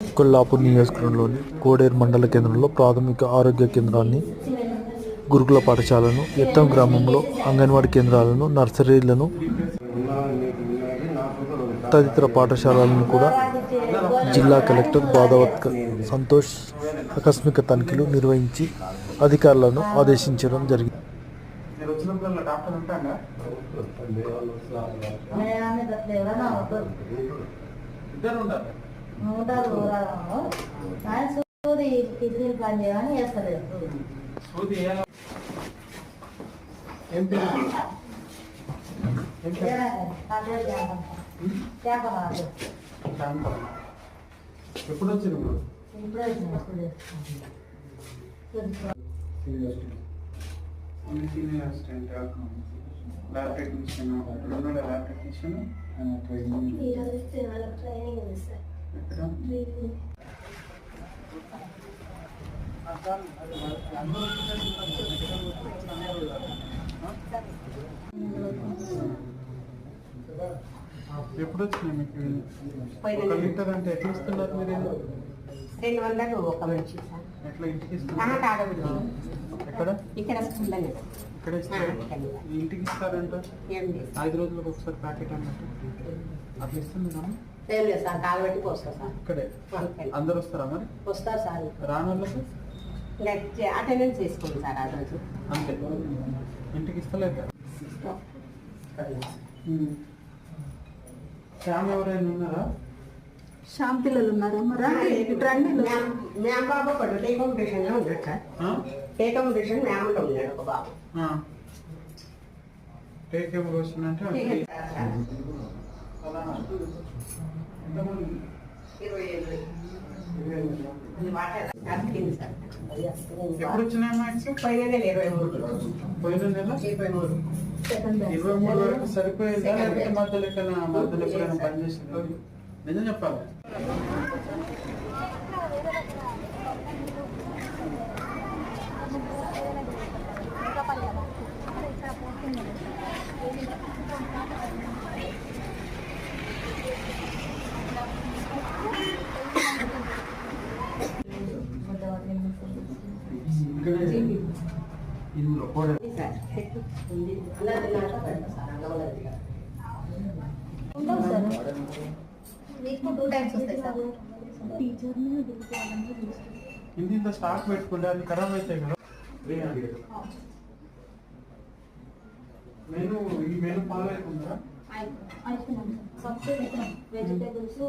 కొల్లాపూర్ నియోజకవర్గంలోని కోడేరు మండల కేంద్రంలో ప్రాథమిక ఆరోగ్య కేంద్రాన్ని గురుకుల పాఠశాలను ఎత్తం గ్రామంలో అంగన్వాడీ కేంద్రాలను నర్సరీలను తదితర పాఠశాలలను కూడా జిల్లా కలెక్టర్ బాధవత్ సంతోష్ ఆకస్మిక తనిఖీలు నిర్వహించి అధికారులను ఆదేశించడం జరిగింది ఇద్దరు వచ్చినప్పుడల్లా డాక్టర్ ఉంటాగా ఇద్దరు ఉండాలి కిడ్నీ పని చేయమని చేస్తలేదు. సూది వేయాలా? ఏం పేరు? ఏం పేరు? శాంతం. ఎప్పుడు వచ్చింది ఇప్పుడు? Only senior assistant lab technician రెండు ల్యాబ్ టెక్నీషియన్ ట్రైనింగ్. ఎప్పుడు వచ్చినాయి మీకు ఒక లీటర్ అంటే ఎట్లా ఇస్తున్నారు మీరు? రెండు వందలు ఒక మనిషి సార్. ఎట్లా ఇంటికి ఇస్తున్నారు? ఎక్కడ? ఇక్కడ స్కూల్లోనే ఇక్కడ ఇస్తారు? ఇంటికి ఇస్తారంట? ఐదు రోజులకు ఒకసారి ప్యాకెట్ అన్నట్టు. అట్లా ఇస్తుంది? ఏం లేదు సార్ కాలు పెట్టి పోస్తా సార్. ఇక్కడే. అంతే. అందరు వస్తారా మరి? వస్తారు సార్. రాని వాళ్ళకు ఇంకా అటెండెన్స్ చేసుకోండి సార్ ఆ రోజు. అంతే. ఇంటికి ఇస్తలేదు శ్యామ్ ఎవరైనా ఉన్నారా? శ్యామ్ పిల్లలు ఉన్నారా? మరి రండి, మ్యామ్ బాబు ఒకటి టేక్ కాంపిటీషన్లో ఉన్నాడు సార్. ఆ? టేక్ కాంపిటీషన్ మ్యామ్లో ఉన్నాడు ఒక బాబు. టేక్ ఏం అంటే అలానా? ఎంతమంది? ఇరవై ఏళ్ళు ఇరవై ఐదు. ఇది వాటర్ అతికింది సార్ ఎప్పుడు వచ్చినాయి మ్యాక్స్ పోయిన నెల ఇరవై మూడు పోయిన నెల ఇరవై మూడు సెకండ్ బ్యాచ్. ఇరవై మూడు వరకు సరిపోయిందా లేకపోతే. మధ్యలో ఎక్కడైనా మధ్యలో ఎక్కడైనా పని చేసిందా నిజం చెప్పాలి టీచర్ని వదిలిపోవాలని చూస్తున్నాను. ఇంత స్టాక్ పెట్టుకుంటే అది ఖరాబ్ అవుతాయి కదా. మెను ఈ మెను ఫాలో అవుతుందా వెజిటేబుల్స్